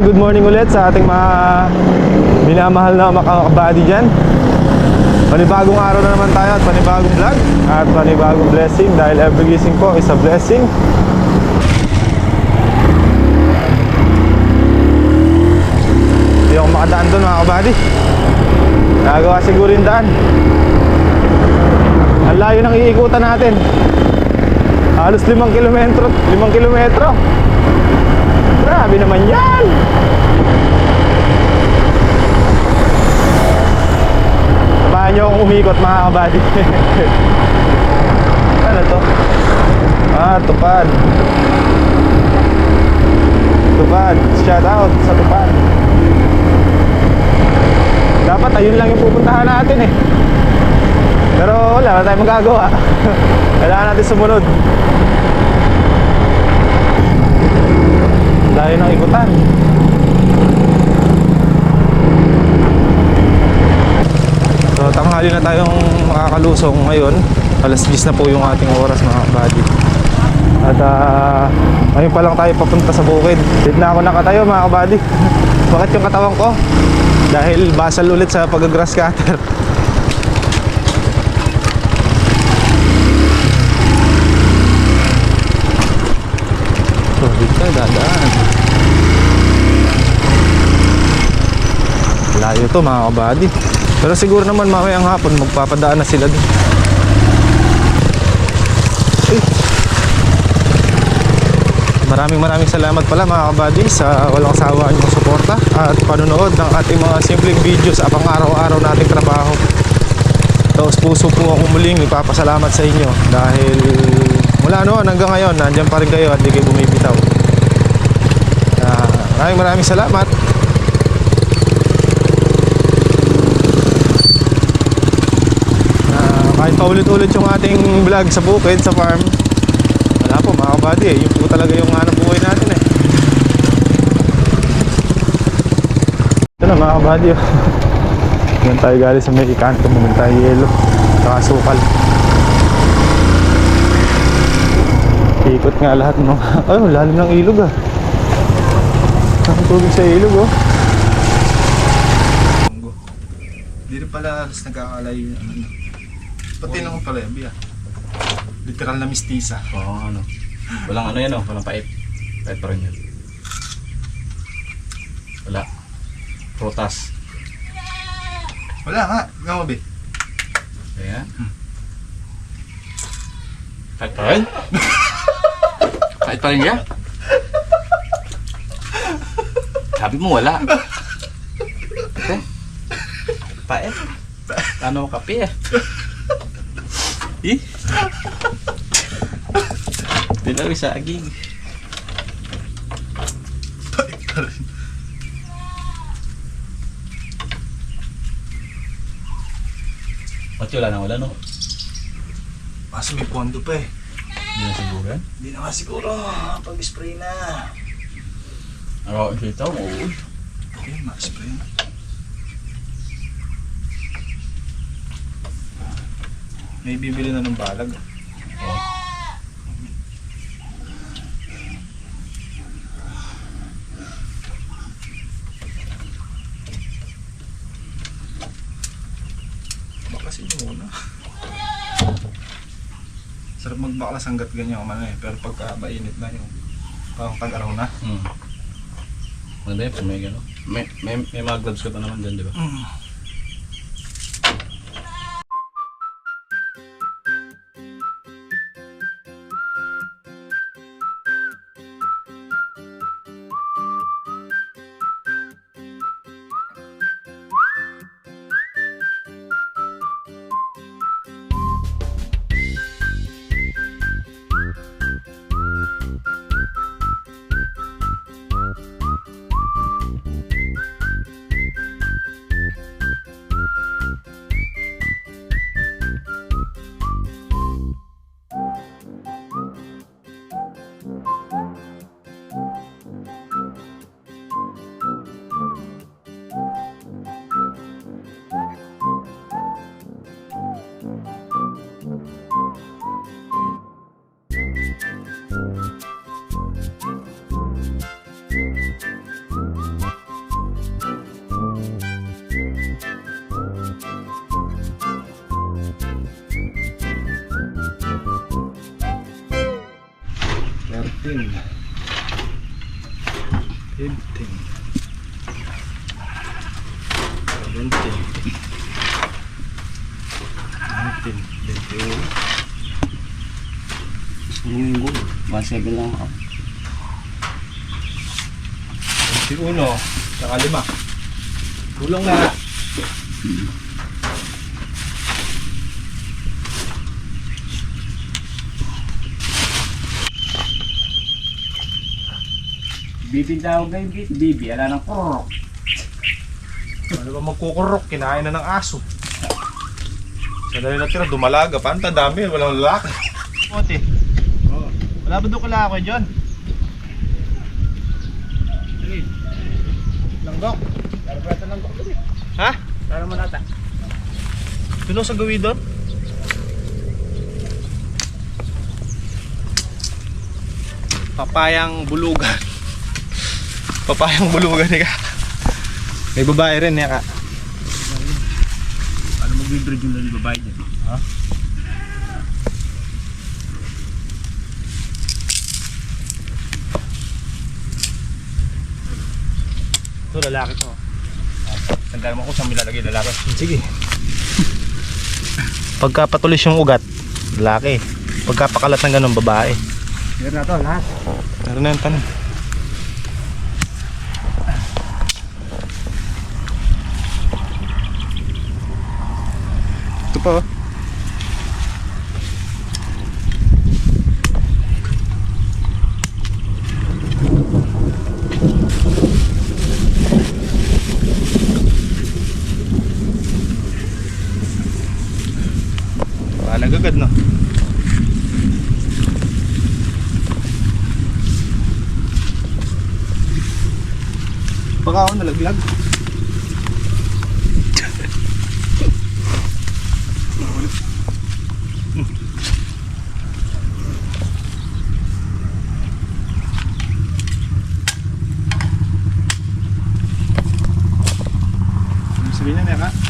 good morning ulit sa ating mga minamahal na makakabady dyan. Panibagong araw na naman tayo at panibagong vlog at panibagong blessing dahil every gising po is a blessing. Hindi ako makadaan doon mga kabady. Nagawa siguro yung daan. Ang layo ng iikutan natin. Halos limang kilometro. Limang kilometro. Grabe naman yan! Samahan nyo akong umikot mga kabady. ano to? Ah, tupad. Tupad. Shout out sa tupad. Dapat ayun lang yung pupuntahan natin eh. Pero wala, wala tayong magagawa. Kailangan natin sumunod. Layo ng ikutan. Tanghali na tayong makakalusong ngayon. Alas 10 na po yung ating oras mga buddy. At ah, ngayon pa lang tayo papunta sa bukid. Dito na ako nakatayo mga kabady. Bakit yung katawan ko? Dahil basal ulit sa pag-grass cutter. So, dito tayo dadaan. Layo to mga kabady. Pero siguro naman mamayang hapon magpapadaan na sila. Uy. Maraming maraming salamat pala mga kabady sa walang sawa niyong suporta at panonood ng ating mga simpleng videos sa pang-araw-araw nating trabaho. Taos puso po ako muling ipapasalamat sa inyo dahil mula noon hanggang ngayon nandiyan pa rin kayo at di kayo bumibitaw. Ah, maraming maraming salamat. Kahit paulit-ulit yung ating vlog sa bukid, sa farm, wala po mga kabady eh. Yun po talaga yung hanap buhay natin eh. Ito na mga kabady oh. Tayo galing sa may ikanto, bumili tayo yelo. Saka sukal. Ikot nga lahat ng Ay, lalim ng ilog ah. Ang tubig sa ilog oh. Rin pala nagkakalayo yung ano. Pati naman pala yung biya. Literal na mistisa. Oo, ano. Walang ano yan, oh. Walang pait. Pait pa rin yan. Wala. Prutas. Wala nga. Ikaw be. Ayan. Pait pa rin? Pait pa rin yan? Sabi mo wala. Ate? Pait? Ano kape eh? Eh? Dilaw sa aging. Pait pa rin. Ba't wala na wala no? Kaso may pondo pa eh. Hindi na siguran. Hindi na nga siguro. Pag-spray na. Ako, ito. Oo. Okay, ma-spray na. May bibili na ng balag. Bakasin mo muna. Sarap magbaklas hanggat ganyan man eh. Pero pagka mainit na yung parang tag-araw na. Hmm. Maganda yun, may gano'n. May, may, may mga gloves ka pa naman dyan, di ba? Mm. Seventeen. Nineteen. Twenty-one. Linggo. 1.7 lang ako. Twenty-uno. Saka lima. Tulong na. Bibi daw, baby. Bibi, ala ng kurok. Ano ba magkukurok? Kinain na ng aso. Sadali na tira, dumalaga pa. Ang dami, walang lalaki. Ote. Wala ba doon kalaki dyan? Langgok. Pero pa ito lang ko. Ha? Pero mo nata. Tuno sa gawi doon? Papayang bulugan. Papayang bulugan ni ka. May babae rin niya ka. Ano mag-breed yung lalong babae dyan? Ha? Ito, lalaki to. Tandaan mo ko saan milalagay lalaki. Sige. Pagka patulis yung ugat, lalaki. Pagka pakalat ng ganun, babae. Meron na to, lahat. Meron na yung tanong. Ito pa oh. Alagagad no? Baka ako nalaglag. Ano sabihin na ka? Hindi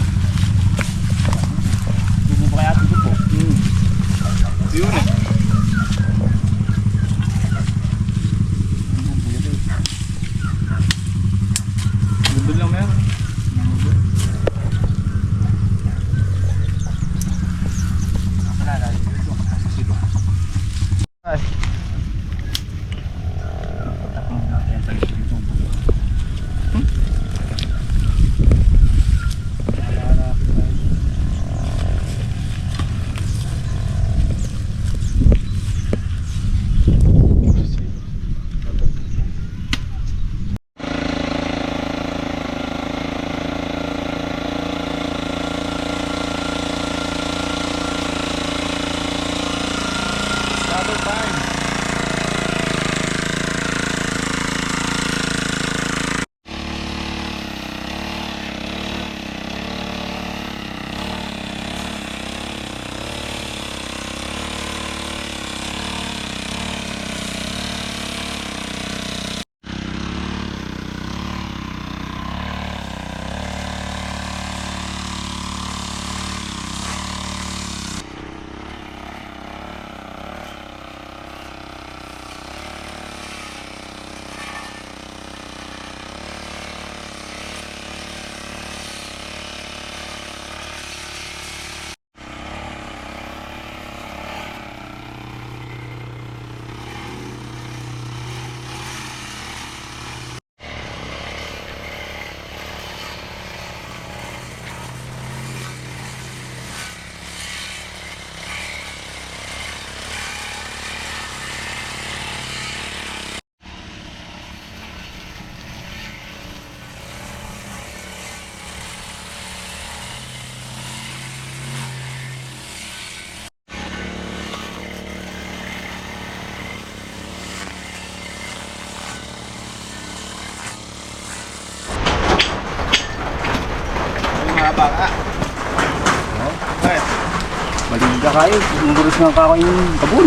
kayo. Mungurus nga ka ako yung kabun.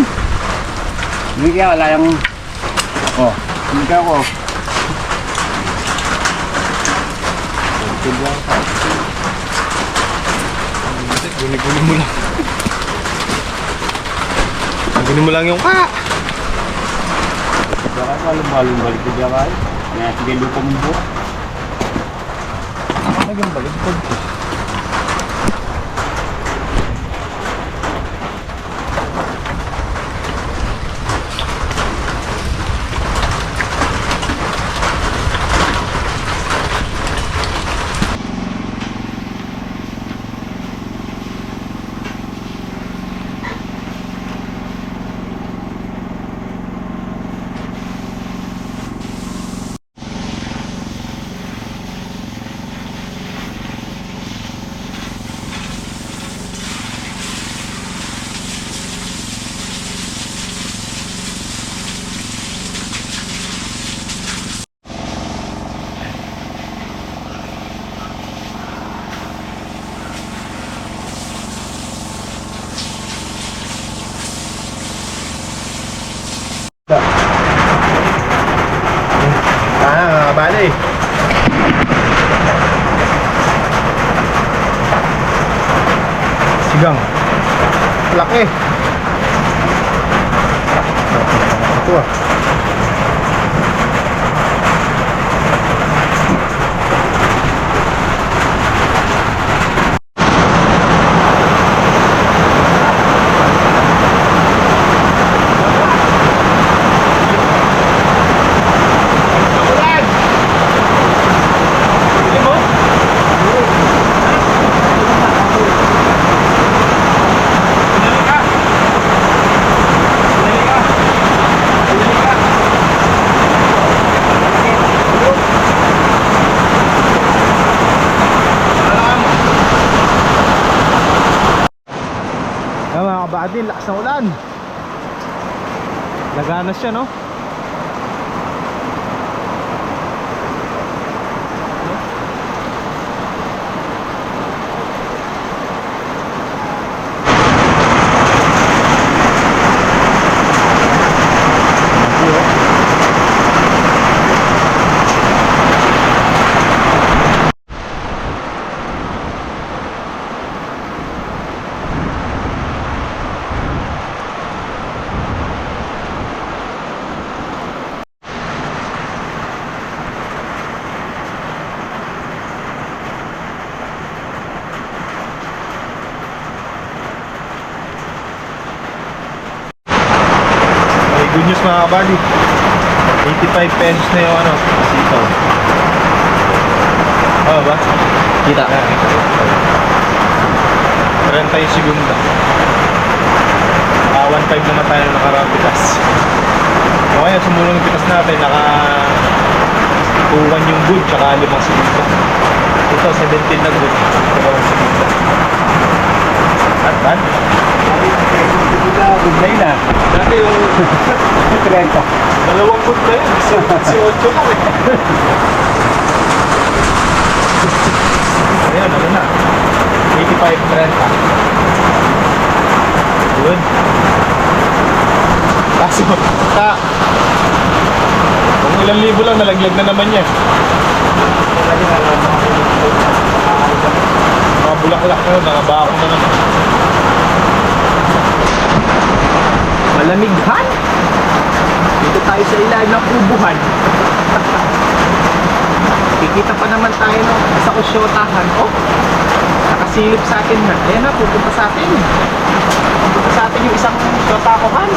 Hindi kaya wala yung... Oh, hindi ka ako. Guni-guni mo lang. Guni mo lang yung ka. Kaya kayo, alam mo, alam balik ko dyan kayo. Kaya sige, lupa mo buo. Naging baligtad ko. Ayan mga kabadin, lakas ng ulan. Lagana siya, no? Okay, kabali. 85 pesos na yung ano, sitaw. Oo ba? Kita. Ayan, 30 yung segunda. Ah, 1.5 naman tayo nakarang pitas. So ngayon, sumulong yung pitas natin, naka 2.1 yung good, tsaka 5 segunda. Ito, 17 na good, 2 segunda. At, at? Good day na. Dati yung 30. dalawang good na yun, si 8 lang eh. Ayan, ano na? 85.30. Good. Kaso, ta, kung ilang libo lang, nalaglag na naman yan. Mga bulaklak na yun, nakabako na naman. Malamighan. Dito tayo sa ilalim ng ubuhan. Kikita pa naman tayo no, sa kusyotahan. Oh, nakasilip sa atin na. Ayan na, pupunta sa atin. Pupunta sa atin yung isang syotakohan.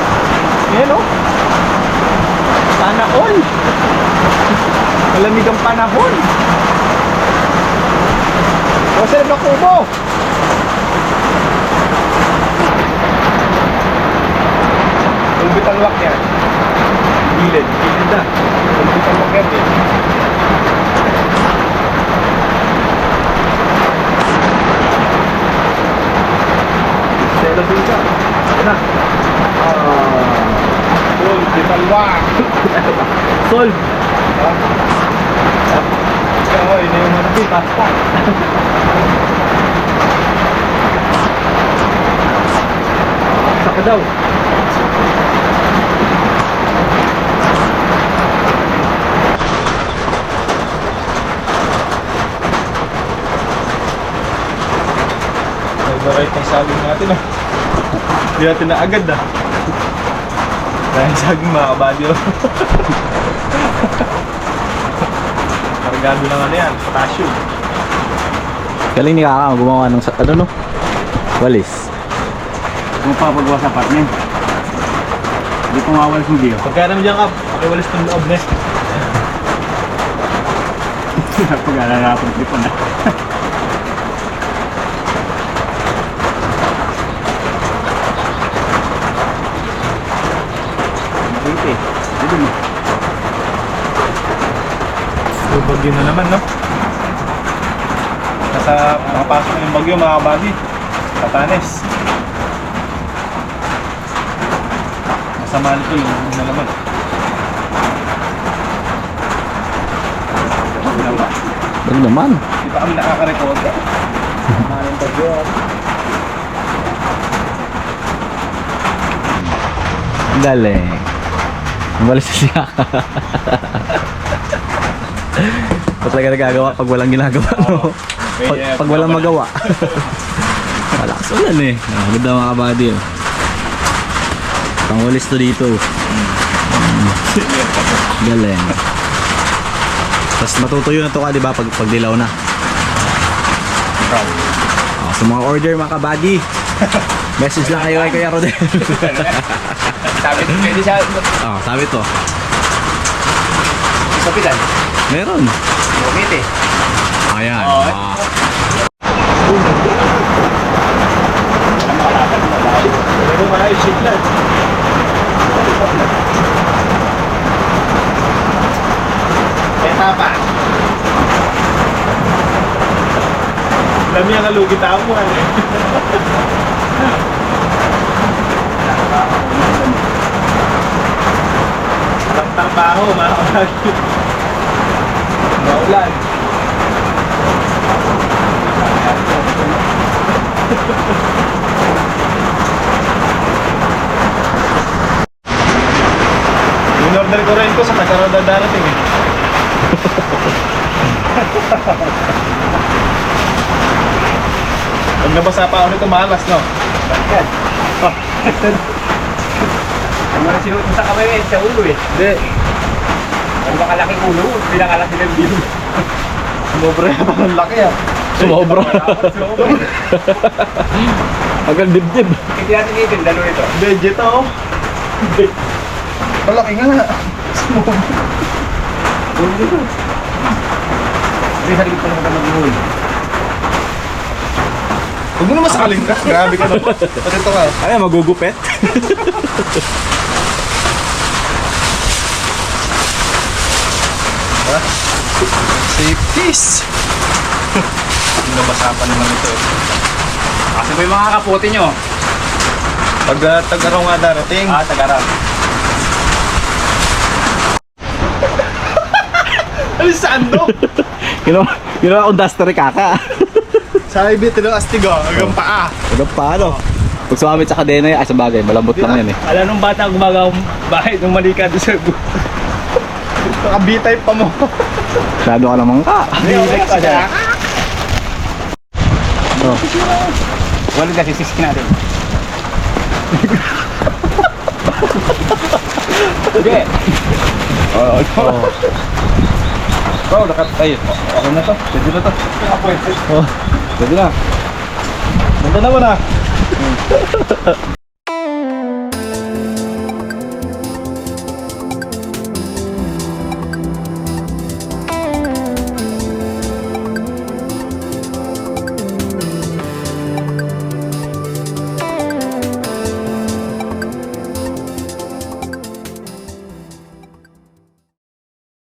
Ayan oh. Sana all. Malamig ang panahon. O, sir, nakubo. Ang lock yan. Gilid. Gilid na. Ang lock yan eh. Selo din ka. Na. Ah. Ulbit ang lock. Sol. Oo, yun na yung ano. Basta. Saka daw. Nag-right ang saging natin ah. Hindi natin na agad ah. Dahil saging mga kabadyo. Lagado ng ano yan, potassium. Galing ni Kaka gumawa ng sa- ano no? Walis. Kung papagawa sa partner. Hindi ko mawal sa video. Pagka naman dyan, Kap, pakiwalis ng loob na. Pag-alalapot di pa na. Dito eh. Dito mo. Yung bagyo na naman, no? Nasa makapasok na yung bagyo, mga kabady. Katanes. Masama nito yung na naman. Galing naman. Di pa kami nakaka-record. Masama yung bagyo. Galing. Walis siya. Ito talaga nagagawa pag walang ginagawa, no? Pag, pag walang magawa. Malakas ulan eh. Ah, ganda mga kabady. Oh. Pangwalis to dito. Mm. Galing. Tapos matutuyo na to ka, di ba? Pag, pag dilaw na. Oh, sa mga order mga kabady. Message lang kayo kay Kuya Rodel. Sabi pwede siya. oh, sabi to. Kapitan. Meron. Bukit eh. Ayan. Oo. Ah. Pero mga isiglan. Eta pa. Alam niya kalugi tao mo, ano eh. Ang trabaho, mga kapatid. Maulan. In-order ko rin ko sa Tagarada darating eh. Pag nabasa pa ako nito, malas, no? Bakit? Oh, Ano na sinuot mo sa kamay eh, sa ulo eh. hindi. Ano ba kalaking ulo? Pinakalaki ng view. Sumobra yata ng laki ah. Sumobra. Sobra. Hanggang dibdib. Hindi natin itin, dalo ito. Vegeta oh. Malaki nga. Sumobra. Hindi, sa likod pa naman mag-uwi. Huwag mo naman sakaling ka. Grabe ka naman. Patito ka. Ay, magugupet. Safeties. Nabasa pa naman ito. Kasi yung mga kapote nyo. Pag uh, tag-araw nga darating. Ah, tagarap. Ano saan no? Ginawa, ginawa akong duster kaka. Sa ibit ng astigo. Hanggang paa. Hanggang paano? Pag sumamit sa kadena yan, ay sa bagay, malambot lang yan eh. Alam nung bata gumagawa bahay nung mali ka doon sa Nakabitay pa mo. Masyado ka naman ka. Direct ka siya. Oh. Wala kasi siskin natin. Sige. Oh. Bro, nakat... Ay, okay na to. Pwede na to. Oh. Pwede na. Ganda naman ah.